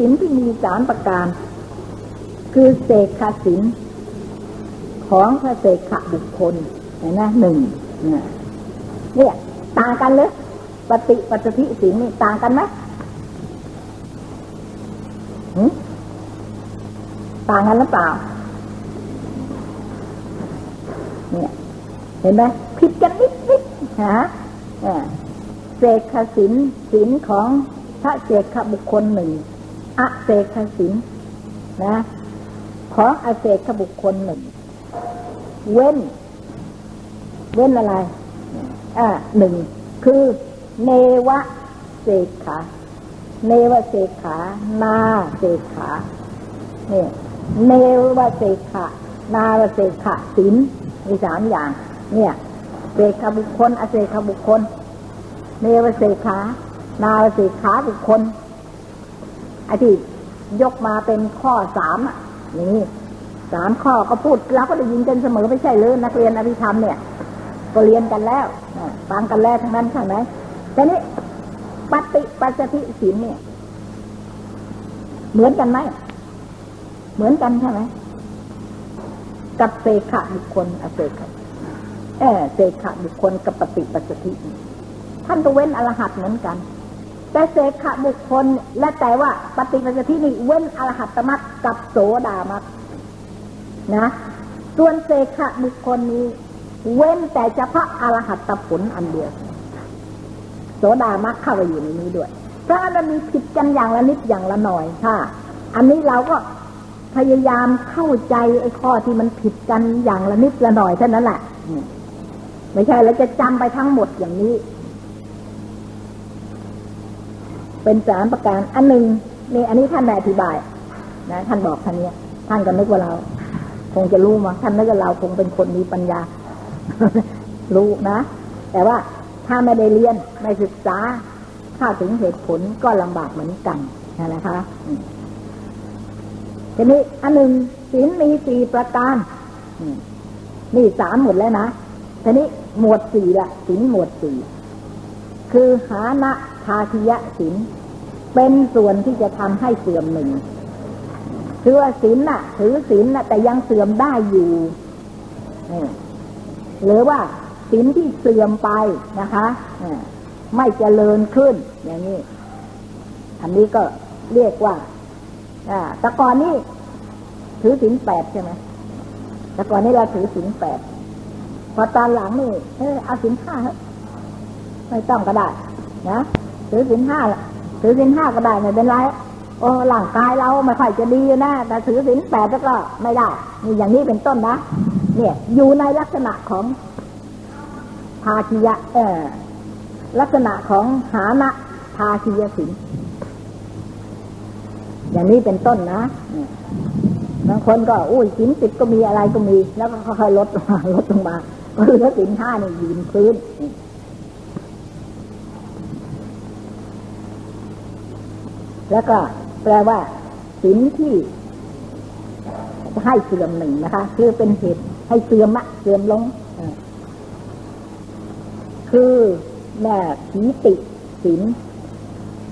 สินที่มีสามประการ คือเสกขสินของพระเสกขบุคคลเห็นไหมหนึ่งเนี่ยต่างกันเลยปฏิปฏิสินนี่ต่างกันไหมต่างกันหรือเปล่า เนี่ย เห็นไหมผิดกันนิดนิดฮะเสกขสินสินของพระเสกขบุคคลหนึ่ง อเสกขสินนะของอเสกขบุคคลหนึ่ง เว้น เว้นอะไร อ่าหนึ่ง คือเนวะเสกขาเนวเสกขา นาเสกขาเนี่ยเนวเสกขานาวเสกขาสินมีสามอย่าง เนี่ยเสกขบุคคล อเสกขบุคคล เนวเสกขา นาวเสกขาบุคคล ไอ้ที่ยกมาเป็นข้อสามอะนี่สามข้อก็พูดเราก็ได้ยินกันเสมอไม่ใช่เลยนักเรียนอภิธรรมเนี่ย ก็เรียนกันแล้วฟังกันแล้วทั้งนั้นใช่ไหมแต่นี้ปฏิปัสสติสินเนี่ย เหมือนกันไหมเหมือนกันใช่ไหมกับเสขะบุคคลอเสขะเออเสขะบุคคลกับปฏิปัสสติท่านก็เว้นอรหัตเหมือนกัน แต่เสขะบุคคลและแต่ว่าปฏิปัสสตินี่เว้นอรหัตตมักกับโสดามักนะ ส่วนเสขะบุคคลนี้ เว้นแต่เฉพาะอรหัตผลอันเดียวโสดามักเข้าไปอยู่ในนี้ด้วยเพราะมันมีผิดกันอย่างละนิดอย่างละหน่อยค่ะ อันนี้เราก็พยายามเข้าใจไอ้ข้อที่มันผิดกันอย่างละนิดละหน่อยเท่านั้นแหละไม่ใช่แล้วจะจำไปทั้งหมดอย่างนี้ เป็นสามประการอันหนึ่งนี่อันนี้ท่านได้อธิบาย นะ ท่านบอกท่านเนี้ยท่านก็นึกว่าเรา คงจะรู้มาท่านนึกว่าเราคงเป็นคนมีปัญญา รู้นะ แต่ว่าถ้าไม่ได้เรียนไม่ศึกษาเข้าถึงเหตุผลก็ลำบากเหมือนกันนะคะทีนี้อันหนึ่งศีลมีสี่ประการนี่สามหมดแล้วนะทีนี้หมวดสี่ละศีลหมวดสี่คือหานะ ทาทิยะศีลเป็นส่วนที่จะทำให้เสื่อมหนึ่งคือว่าศีลน่ะ ถือศีลน่ะ แต่ยังเสื่อมได้อยู่หรือว่าศีลที่เสื่อมไปนะคะไม่เจริญขึ้น อย่างนี้ อันนี้ก็เรียกว่าแต่ก่อนนี้ถือศีลแปดใช่ไหมแต่ก่อนนี้เราถือศีลแปดพอตอนหลังนี่เออเอาศีลห้าไม่ต้องก็ได้ นะ ถือศีลห้าถือศีลห้าก็ได้ไม่เป็นไรโอ้ร่างกายเราไม่ค่อยจะดีนะแต่ถือศีลแปดก็ไม่ได้นี่อย่างนี้เป็นต้นนะเนี่ยอยู่ในลักษณะของภาคียะเออลักษณะของหานะภาคียสินอย่างนี้เป็นต้นนะบางคนก็อุ้ยสินสิบก็มีอะไรก็มี แล้วก็ค่อยๆลดมาลดลงมาก็เหลือสินห้านี่ยืนพื้น แล้วก็แปลว่าสินที่ให้เสื่อมหนึ่งนะคะ คือเป็นเหตุให้เสื่อมะเสื่อมลงคือแม่ผีติสิน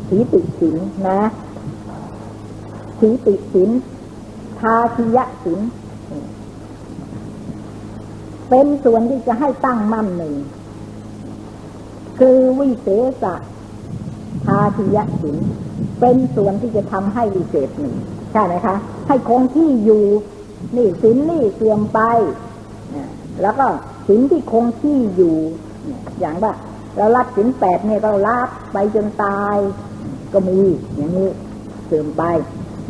ผีติสินนะผีติสินทาทิยะสินเป็นส่วนที่จะให้ตั้งมั่นหนึ่ง คือวิเศษทาทิยะสิน เป็นส่วนที่จะทำให้วิเศษหนึ่งใช่ไหมคะ ให้คงที่อยู่นี่สินนี่เสื่อมไปแล้วก็สินที่คงที่อยู่ อย่างว่าเรารับสินแปดเนี่ยเรารับไปจนตาย ก็มีอย่างนี้เสื่อมไป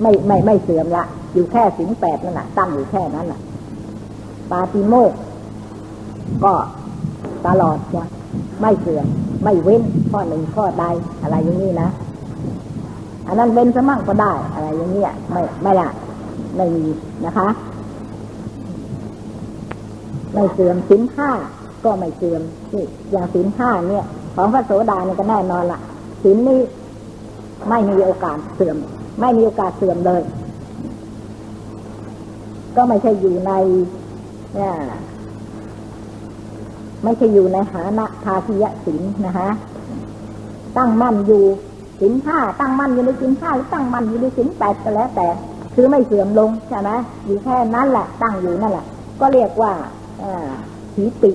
ไม่ไม่ไม่เสื่อมละ อยู่แค่สินแปดนั่นแหละตั้งอยู่แค่นั้นแหละปาติโมกก็ตลอดจะไม่เสื่อมไม่เว้นข้อหนึ่งข้อใดอะไรอย่างนี้นะ อันนั้นเว้นสมั่งก็ได้ อะไรอย่างเงี้ยไม่ไม่ละไม่มีนะคะ ไม่เสื่อมสินห้าก็ไม่เสื่อมนี่อย่างสินห้าเนี่ย ของพระโสดาเนี่ยก็แน่นอนละสินนี้ไม่มีโอกาสเสื่อม ไม่มีโอกาสเสื่อมเลย ก็ไม่ใช่อยู่ในเนี่ยไม่ใช่อยู่ในหานะทาทิยะสินนะคะ ตั้งมั่นอยู่ สินห้าตั้งมั่นอยู่ในสินห้าหรือตั้งมั่นอยู่ในสินแปดก็แล้วแต่ คือไม่เสื่อมลงใช่ไหมอยู่แค่นั้นแหละ ตั้งอยู่นั่นแหละ ก็เรียกว่าสีติ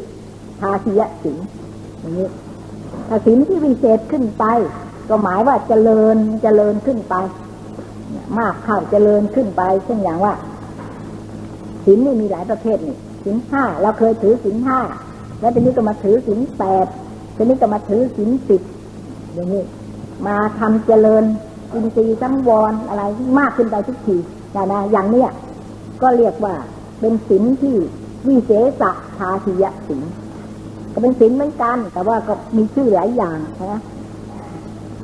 ทาทียสินอย่างนี้ถ้าสินที่วิเศษขึ้นไป ก็หมายว่าเจริญเจริญขึ้นไป มากเข้าเจริญขึ้นไปเช่นอย่างว่าสินนี่มีหลายประเภทนี่สินห้าเราเคยถือสินห้าแล้วทีนี้ก็มาถือสินแปดทีนี้ก็มาถือสินสิบอย่างนี้ มาทำเจริญอินทรีย์สังวรอะไรมากขึ้นไปทุกทีนะนะอย่างเนี้ยก็เรียกว่าเป็นสินที่วิเศษทาทิยสินก็เป็นสินเหมือนกัน แต่ว่าก็มีชื่อหลายอย่างนะ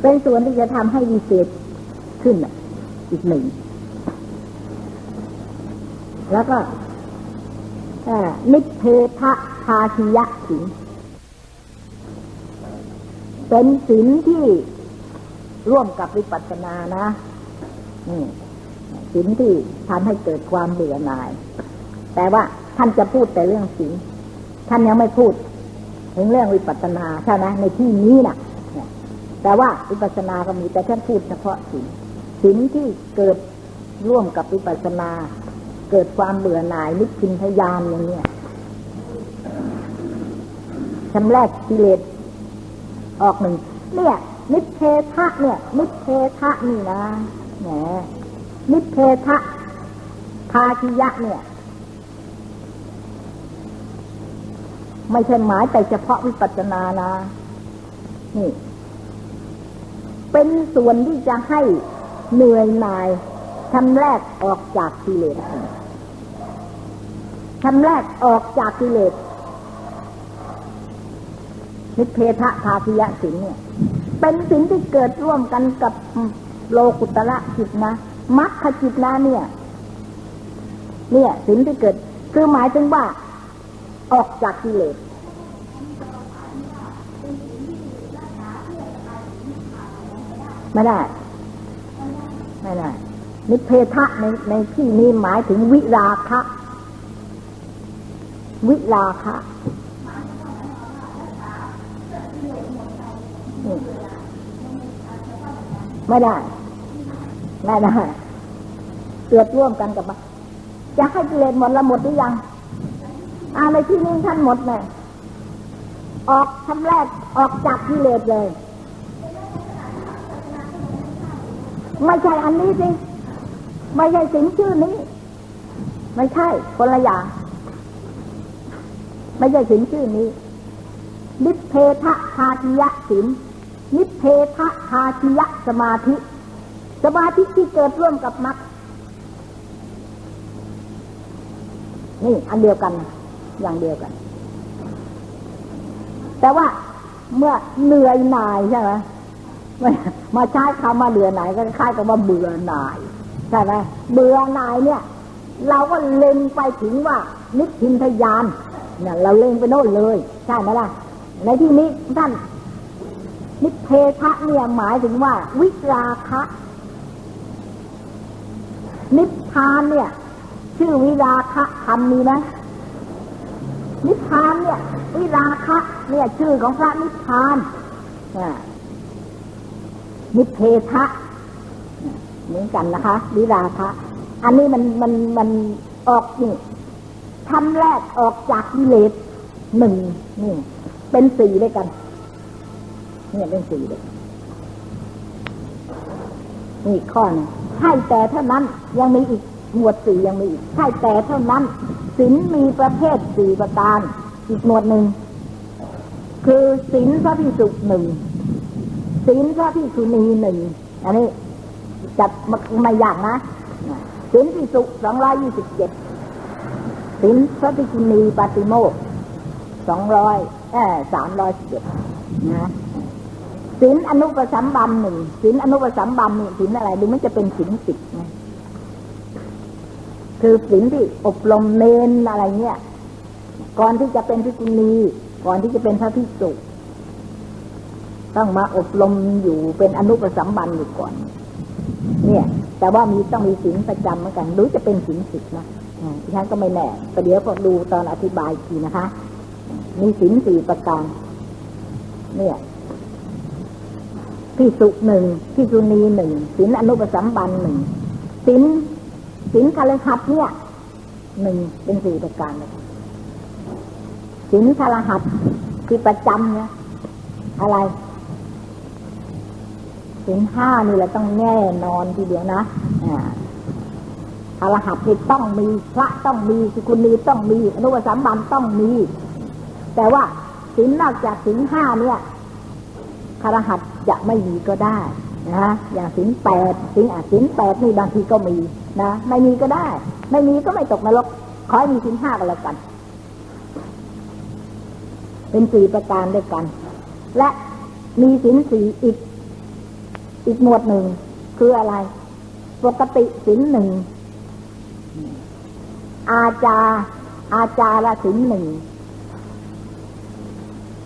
เป็นส่วนที่จะทำให้วิเศษขึ้นอีกหนึ่ง แล้วก็นิเพทะทาทิยสินเป็นสินที่ ร่วมกับวิปัสสนานะสินที่ทำให้เกิดความเบื่อหน่าย แต่ว่าท่านจะพูดแต่เรื่องสินท่านยังไม่พูด ถึงเรื่องวิปัสสนาใช่ไหมในที่นี้นะ่ะแต่ว่าวิปัสสนาก็มีแต่ท่านพูดเฉพาะสินสินที่เกิดร่วมกับวิปัสสนา เกิดความเบื่อหน่ายนิพพินทยานอย่างเนี้ยชำแรกกิเลสออกหนึ่งเนี่ย นิเพทะเนี่ย นิเพทะนี่นะแหมนิเพทะพาชิยะเนี่ย ไม่ใช่หมายแต่เฉพาะวิปัสสนานะนี่ เป็นส่วนที่จะให้เหนื่อยหน่ายทำแรกออกจากกิเลสทำแรกออกจากกิเลสนิเพทะภาคิยะสินเนี่ย เป็นสินที่เกิดร่วมกันกับโลกุตระจิตนะมัคคจิตนะเนี่ย เนี่ยสินที่เกิด คือหมายถึงว่า ออกจากกิเลสไม่ได้ ไม่ได้ นิเพทะในในที่นี้หมายถึงวิราคะ วิราคะ ไม่ได้ ไม่ได้เกิดร่วมกันกับมันจะให้กิเลสหมดละหมดหรือยังอะไรที่นี่ท่านหมดเลยออกทำแรกออกจากกิเลสเลย ไม่ใช่อันนี้สิไม่ใช่สินชื่อนี้ ไม่ใช่คนละอย่างไม่ใช่สินชื่อนี้นิเพทะคาติยะสิน นิเพทะคาติยะสมาธิ สมาธิที่เกิดร่วมกับมรรคนี่อันเดียวกัน อย่างเดียวกัน แต่ว่าเมื่อเหนื่อยหน่ายใช่ไหมมาใช้คำมาเบื่อหน่ายก็คล้ายกับว่าเบื่อหน่ายใช่ไหมเบื่อหน่ายเนี่ย เราก็เล็งไปถึงว่า นิพพินทยานเนี่ยเราเล็งไปโน่นเลย ใช่ไหมล่ะในที่นี้ท่าน นิเพทะเนี่ยหมายถึงว่า วิราคะ นิพพานเนี่ย ชื่อวิราคะคำนี้นะ นิพพานเนี่ย วิราคะเนี่ย ชื่อของพระนิพพานนิเพทะเหมือนกันนะคะ วิราคะ อันนี้มันมันมันออกนี่ทำแรกออกจากกิเลสหนึ่งนี่ เป็นสี่ด้วยกัน เนี่ยเป็นสี่เลยนี่ข้อนึงใช่แต่เท่านั้นยังมีอีกหมวดสี่ยังมีอีกใช่แต่เท่านั้นศีลมีประเภทสี่ประการอีกหมวดหนึ่งคือศีลพระพิสุหนึ่งศีลพระพิสุณีหนึ่งอันนี้จัดไม่ยากนะศีลพิสุสองร้อยยี่สิบเจ็ดศีลพระพิสุณีปฏิโมกสองร้อยเออสามร้อยสิบเจ็ดนะ ศีลอนุปสัมบันหนึ่งศีลอนุปสัมบันนี่ศีลอะไรดูมันจะเป็นศีลสิบไงคือศีลที่อบรมเนนอะไรเงี้ยก่อนที่จะเป็นพิกุณีก่อนที่จะเป็นพระพิสุต้องมาอบรมอยู่เป็นอนุปสัมบันอยู่ก่อน เนี่ย แต่ว่ามีต้องมีศีลประจำเหมือนกันรู้จะเป็นศีลสิบนะฉันก็ไม่แน่แต่เดี๋ยวพอดูตอนอธิบายทีนะคะ มีศีลสี่ประการเนี่ย พิสุหนึ่งพิสุณีหนึ่งศีลอนุปสัมบันหนึ่งศีลศีลคารหัดเนี่ยหนึ่งเป็นสี่ประการศีลคารหัดที่ประจำเนี่ยอะไรศีลห้านี่แหละต้องแน่นอนทีเดียวนะอ่ารหัตนี่ต้องมีพระต้องมีสุคุณนีต้องมีอนุปสัมบันต้องมี แต่ว่าศีลนอกจากศีลห้าเนี่ยคารหัต จะไม่มีก็ได้นะอย่างศีลแปดศีลอะศีลแปดนี่บางทีก็มีนะไม่มีก็ได้ ไม่มีก็ไม่ตกนรกขอให้มีศีลห้าก็แล้วกัน เป็นสี่ประการด้วยกัน และมีศีลสี่อีก อีกหมวดหนึ่งคืออะไร ปกติศีลหนึ่งอาจา อาจารศีลหนึ่ง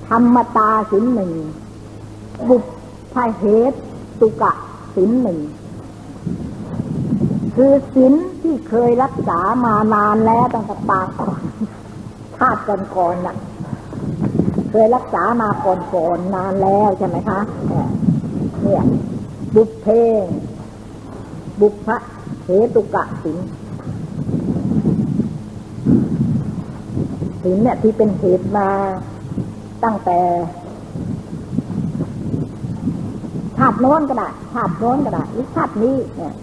ธรรมตาศีลหนึ่งบุพ พเหตุตุกะศีลหนึ่ง คือศีลที่เคยรักษามานานแล้วตั้งแต่ปางก่อนชาติก่อนก่อนน่ะ เคยรักษามาก่อนก่อนนานแล้วใช่ไหมคะเนี่ยบุพเพบุพพเหตุกะศีลศีลเนี่ยที่เป็นเหตุมาตั้งแต่ชาติโน้นก็ได้ชาติโน้นก็ได้หรือชาตินี้เนี่ย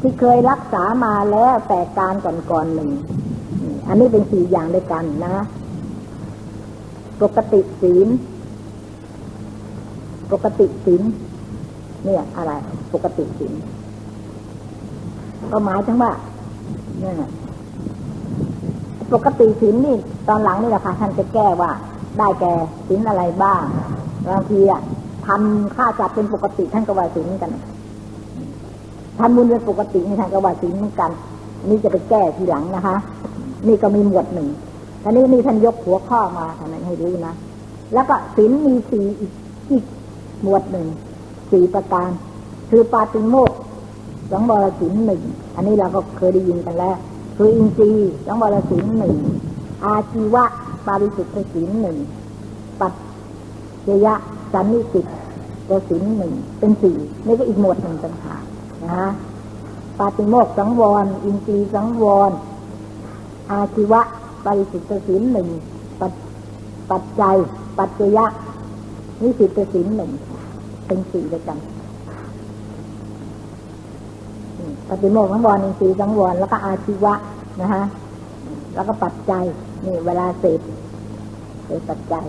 ที่เคยรักษามาแล้วแต่การก่อนๆหนึ่ง อันนี้เป็นสี่อย่างด้วยกันนะ ปกติศีล ปกติศีล เนี่ย อะไร ปกติศีล ก็หมายถึงว่าเนี่ยปกติศีลนี่ ตอนหลังนี่แหละค่ะท่านจะแก้ว่า ได้แก่ศีลอะไรบ้าง บางทีอะ ทำค่าจัดเป็นปกติท่านก็ว่าศีลเหมือนกันทำบุญเป็นปกติในทางกว่าศีลเหมือนกัน นี่จะไปแก้ทีหลังนะคะ นี่ก็มีหมวดหนึ่งท่านี้นี่ท่านยกหัวข้อมาท่านให้รู้นะแล้วก็ศีลมีสี่อีกอีกหมวดหนึ่งสี่ประการ คือปาติโมกสังวรศีลหนึ่งอันนี้เราก็เคยได้ยินกันแล้ว คืออินทรีย์สังวรศีลหนึ่งอาชีวะปาริสุทธิศีลหนึ่งปัจเจยะสันนิสิต ตัวศีลหนึ่งเป็นสี่นี่ก็อีกหมวดหนึ่งต่างหากนะปาติโมกสังวร อินทรีสังวร อาชีวะปริสุทธิศีลหนึ่งปัจปัจจัย ปัจจยะนิสิตศีลหนึ่งเป็นสี่ด้วยกันปฏิโมกข์สังวรอินทรีย์สังวรแล้วก็อาชีวะนะฮะแล้วก็ปัจจัยนี่เวลาเสพเสพปัจจัย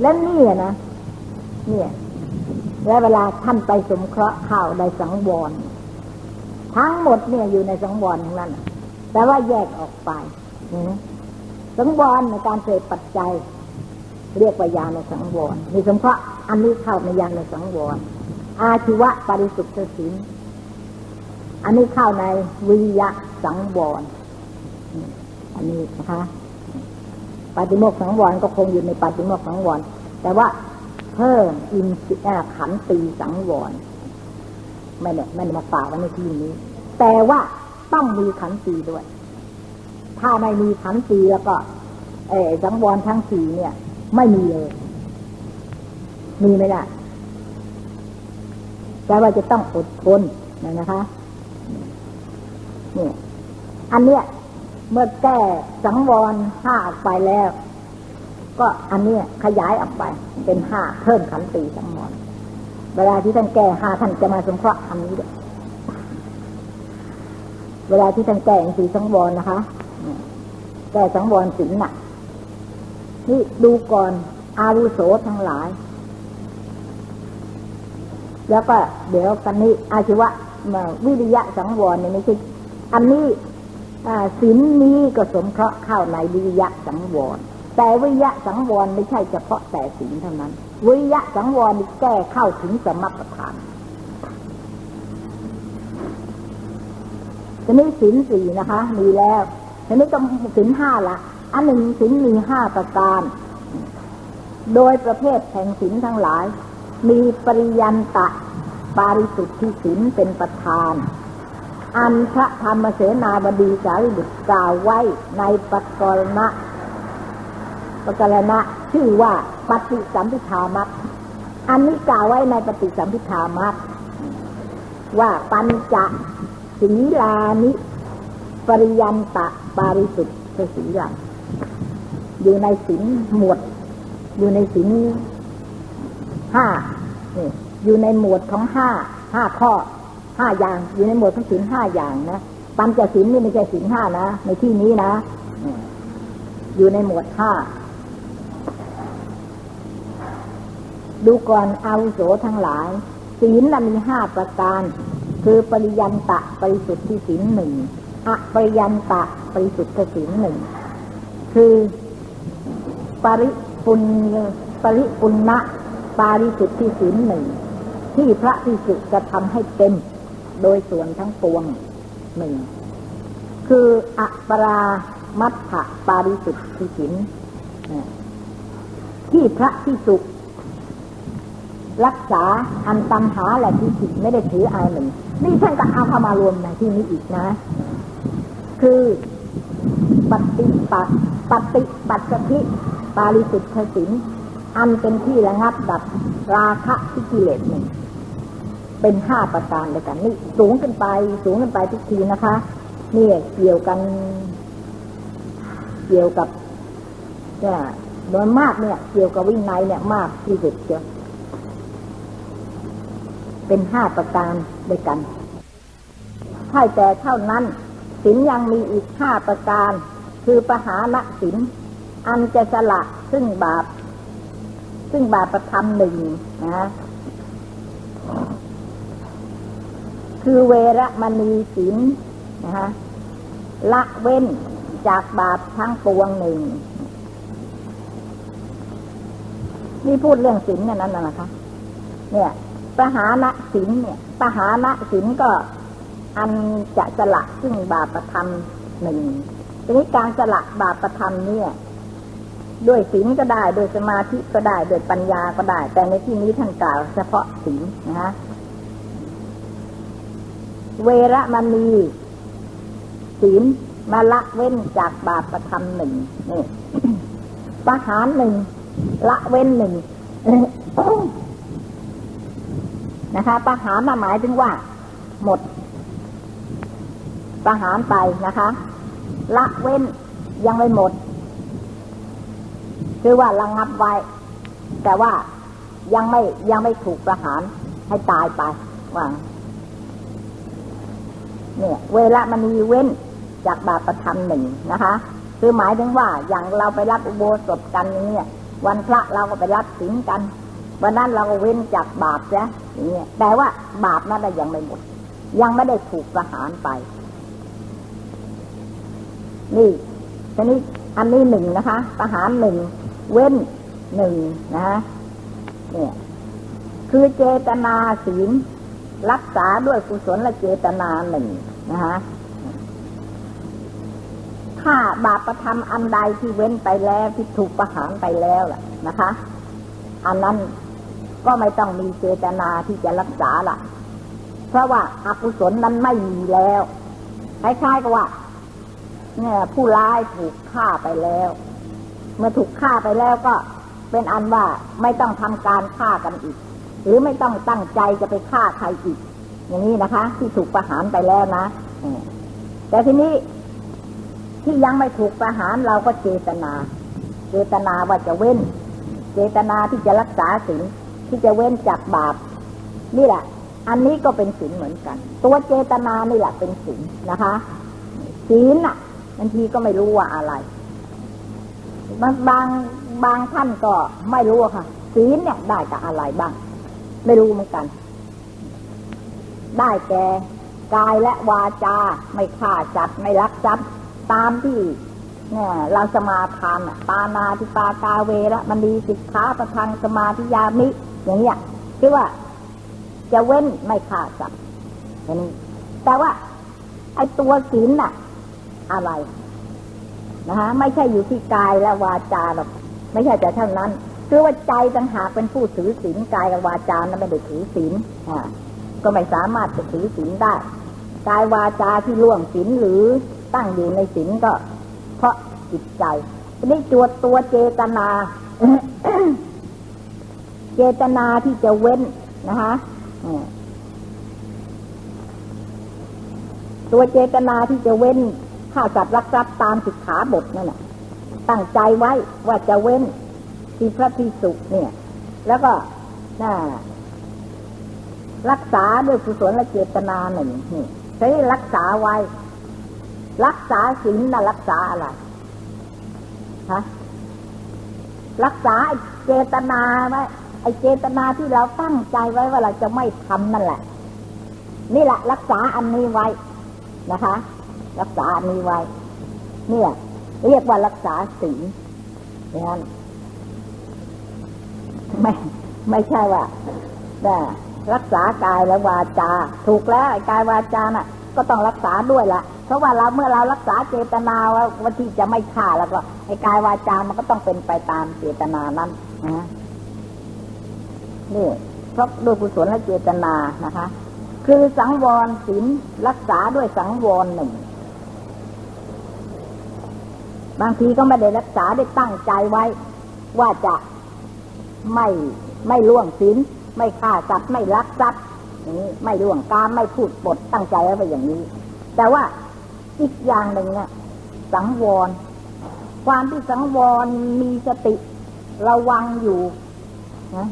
และนี่นะเนี่ย และเวลาท่านไปสมเคราะห์ข้าวในสังวร ทั้งหมดเนี่ยอยู่ในสังวรทั้งนั้น แต่ว่าแยกออกไปสังวรในการเสพปัจจัย เรียกว่ายาในสังวร มีสมเคราะห์อันนี้เข้าในยาในสังวร อาชีวะปริสุทธิ์ศีลอันนี้เข้าในวิยะสังวร อันนี้นะคะปฏิโมกสังวรก็คงอยู่ในปฏิโมกสังวร แต่ว่า เพิ่มอินทรีย์ขันตีสังวรไม่เนี่ยไม่ได้มาฝากไว้ในที่นี้ แต่ว่าต้องมีขันตีด้วย ถ้าไม่มีขันตีแล้วก็ เอสังวรทั้งสี่เนี่ย ไม่มีเลย มีไม่ได้แต่ว่าจะต้องอดทนนะคะเนี่ยอันเนี้ยเมื่อแก้สังวรห้าออกไปแล้ว ก็อันนี้ขยายออกไป เป็นห้าเพิ่มขันตีสังวรเวลาที่ท่านแก้ห้าท่านจะมาสงเคราะห์อันนี้ด้วยเวลาที่ท่านแก้สีสังวรนะคะแก้สังวรสิงหนักนี่ดูก่อนอาวุโสทั้งหลาย แล้วก็เดี๋ยวกันนี้อาชีวะวิริยะสังวรนี่ไม่ใช่อันนี้ศีลนี้ก็สมเคราะห์เข้าในวิริยะสังวร แต่วิยะสังวรไม่ใช่เฉพาะแต่ศีลเท่านั้น วิยะสังวรแก้เข้าถึงสมปทานทีนี้ศีลสี่นะคะ มีแล้วทีนี้ก็ศีลห้าละอันหนึ่งศีลมีห้าประการ โดยประเภทแห่งศีลทั้งหลาย มีปริยันตะ ปาริสุทธิศีลเป็นประธาน อันพระธรรมเสนาบดีสารีบุตรกล่าวไว้ในปกรณะ ปกรณะชื่อว่าปฏิสัมพิธามัตอันนี้กล่าวไว้ในปฏิสัมพิธามักว่าปัญจศีลานิปริยันตะปาริสุทธิ์ศีลังอยู่ในศีลหมวด อยู่ในศีลห้านี่อยู่ในหมวดของห้าห้าข้อห้าอย่าง อยู่ในหมวดของศีลห้าอย่างนะปัญจศีลนี่ไม่ใช่ศีลห้านะในที่นี้นะอยู่ในหมวดห้า ดูก่อนอาวุโสทั้งหลาย ศีลมีห้าประการ คือปริยันตะปริสุทธิศีลหนึ่งอปริยันตะปริสุทธิศีลหนึ่งคือปริปุญปริปุณณะปาริสุทธิศีลหนึ่งที่พระพิสุจะทำให้เต็ม โดยส่วนทั้งปวงหนึ่งคืออัปรามัตถปาริสุทธิศีลที่พระพิสุ รักษาอันตันหาและที่จิไม่ได้ถืออาหนึ่งนี่ท่านก็เอาเข้ามารวมในที่นี้อีกนะ คือปฏิปัติปฏิปัติทิปาริสุทธสินอันเป็นที่ระงับดับราคะที่กิเลสหนึ่งเป็นห้าประการด้วยกันนี่สูงขึ้นไป สูงขึ้นไปทุกทีนะคะนี่เกี่ยวกัน เกี่ยวกับเนี่ยโดยมากเนี่ย เกี่ยวกับวินัยเนี่ยมากที่สุดเจ้า เป็นห้าประการด้วยกันใช่แต่เท่านั้นศีลยังมีอีกห้าประการ คือปหาณศีลอันจะสละซึ่งบาป ซึ่งบาปประทำหนึ่งนะคือเวรมณีศีลนะฮะละเว้นจากบาปทั้งปวงหนึ่ง นี่พูดเรื่องศีลเนี่ยนั่นนะคะเนี่ย ปหาณศีลเนี่ยปหาณศีลก็อันจะสละซึ่งบาปประทำหนึ่งทีนี้การสละบาปประทำเนี่ย ด้วยศีลก็ได้โดยสมาธิก็ได้โดยปัญญาก็ได้ แต่ในที่นี้ท่านกล่าวเฉพาะศีลนะฮะเวรมณีศีลมาละเว้นจากบาปประทำหนึ่งนี่ประหารหนึ่งละเว้นหนึ่ง นะคะประหารหมายถึงว่า หมด ประหารไปนะคะ ละเว้นยังไม่หมด คือว่าระงับไว้ แต่ว่ายังไม่ยังไม่ถูกประหารให้ตายไปว่าเนี่ย เวลามันมีเว้นจากบาปประทำหนึ่งนะคะ คือหมายถึงว่าอย่างเราไปรับอุโบสถกันเนี่ย วันพระเราก็ไปรับศีลกันวันนั้นเราก็เว้นจากบาปใช่อย่าง เงี้ยแต่ว่าบาปนั้นยังไม่หมด ยังไม่ได้ถูกประหารไป นี่ทีนี้อันนี้หนึ่งนะคะ ประหารหนึ่งเว้นหนึ่งนะฮะเนี่ย คือเจตนาศีลรักษาด้วยกุศลและเจตนาหนึ่งนะคะถ้าบาปประทำอันใดที่เว้นไปแล้วที่ถูกประหารไปแล้วล่ะนะคะ อันนั้น ก็ไม่ต้องมีเจตนาที่จะรักษาละเพราะว่าอากุศลนั้นไม่มีแล้วคล้ายๆกับว่าเนี่ยผู้ร้ายถูกฆ่าไปแล้ว เมื่อถูกฆ่าไปแล้วก็เป็นอันว่าไม่ต้องทำการฆ่ากันอีก หรือไม่ต้องตั้งใจจะไปฆ่าใครอีก อย่างนี้นะคะ ที่ถูกประหารไปแล้วนะแต่ทีนี้ที่ยังไม่ถูกประหารเราก็เจตนา เจตนาว่าจะเว้น เจตนาที่จะรักษาศีล ที่จะเว้นจากบาปนี่แหละ อันนี้ก็เป็นศีลเหมือนกัน ตัวเจตนานี่แหละเป็นศีลนะคะศีลอะบางทีก็ไม่รู้ว่าอะไร บางบางบางท่านก็ไม่รู้ค่ะศีลเนี่ยได้กับอะไรบ้าง ไม่รู้เหมือนกัน ได้แก่กายและวาจาไม่ฆ่าจัดไม่รักทรัพย์ตามที่เนี่ยเราสมาทานปานาติปากาเวระมันดีสิกขาประทังสมาธิยามิ อย่างเนี้ยคือว่า จะเว้นไม่ขาดสัตว์อย่างนี้ แต่ว่า ไอ้ตัวศีลน่ะ อะไรนะคะไม่ใช่อยู่ที่กายและวาจาหรอกไม่ใช่แต่เท่านั้น คือว่าใจต่างหากเป็นผู้ถือศีลกายกับวาจานั้นไม่ได้ถือศีลอ่าก็ไม่สามารถจะถือศีลได้กายวาจาที่ล่วงศีลหรือตั้งอยู่ในศีลก็ เพราะจิตใจนี่จวตัวเจตนา เจตนาที่จะเว้นนะคะตัวเจตนาที่จะเว้นฆ่าสัตว์รักทรัพย์ตามสิกขาบทนั่นแหละตั้งใจไว้ว่าจะเว้นที่พระพิสุเนี่ย แล้วก็น่ารักษาด้วยกุศลและเจตนาหนึ่งนี่ใช้รักษาไว้ รักษาศีลน่ะรักษาอะไรฮะรักษาเจตนาไว้ ไอเจตนาที่เราตั้งใจไว้ว่าเราจะไม่ทำนั่นแหละ นี่แหละ รักษาอันนี้ไว้นะคะ รักษาอันนี้ไว้ เนี่ย เรียกว่ารักษาศีลอย่างนั้นไม่ไม่ใช่ว่าแต่รักษากายและวาจา ถูกแล้วกายวาจาน่ะ ก็ต้องรักษาด้วยละเพราะว่าเราเมื่อเรารักษาเจตนาว่าที่จะไม่ฆ่าแล้วก็ไอ้กายวาจามันก็ต้องเป็นไปตามเจตนานั้นนะ นี่เพราะด้วยกุศลและเจตนานะคะ คือสังวรศีลรักษาด้วยสังวรหนึ่ง บางทีก็ไม่ได้รักษาได้ตั้งใจไว้ ว่าจะไม่ไม่ล่วงศีลไม่ฆ่าสัตว์ไม่ลักทรัพย์อย่างนี้ไม่ล่วงกามไม่พูดปดตั้งใจไว้อย่างนี้ แต่ว่าอีกอย่างหนึ่งเนี่ยสังวร ความที่สังวรมีสติระวังอยู่นะ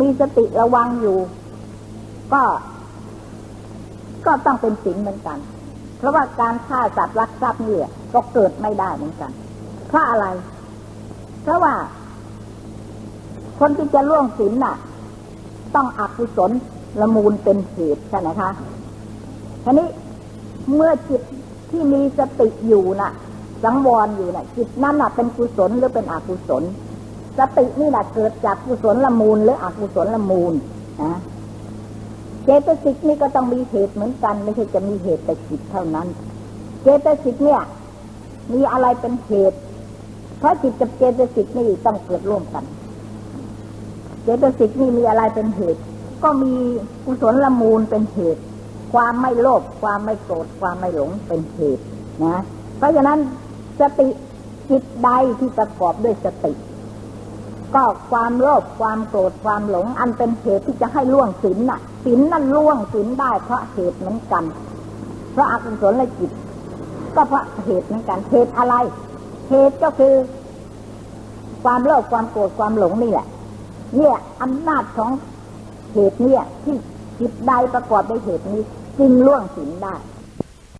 มีสติระวังอยู่ ก็ ก็ต้องเป็นศีลเหมือนกัน เพราะว่าการฆ่าสัตว์รักทรัพย์เนี่ยก็เกิดไม่ได้เหมือนกัน เพราะอะไร เพราะว่า คนที่จะล่วงศีลน่ะ ต้องอกุศลละมูลเป็นเหตุใช่ไหมคะทีนี้เมื่อจิตที่มีสติอยู่น่ะ สังวรอยู่น่ะ จิตนั้นน่ะเป็นกุศลหรือเป็นอกุศล สตินี่แหละเกิดจากกุศลละมูลหรืออกุศลละมูลนะเจตสิกนี่ก็ต้องมีเหตุเหมือนกัน ไม่ใช่จะมีเหตุแต่จิตเท่านั้น เจตสิกเนี่ย มีอะไรเป็นเหตุ เพราะจิตกับเจตสิกนี่ต้องเกิดร่วมกัน เจตสิกนี่มีอะไรเป็นเหตุ ก็มีกุศลละมูลเป็นเหตุ ความไม่โลภความไม่โกรธความไม่หลงเป็นเหตุนะ เพราะฉะนั้นสติจิตใดที่ประกอบด้วยสติ ก็ความโลภความโกรธความหลง อันเป็นเหตุที่จะให้ล่วงศีลน่ะศีลนั่นล่วงศีลได้เพราะเหตุเหมือนกันเพราะอกุศลและจิต ก็เพราะเหตุเหมือนกันเหตุอะไร เหตุก็คือ ความโลภความโกรธความหลงนี่แหละ เนี่ยอำนาจของเหตุเนี่ยที่จิตใดประกอบด้วยเหตุนี้จึงล่วงศีลได้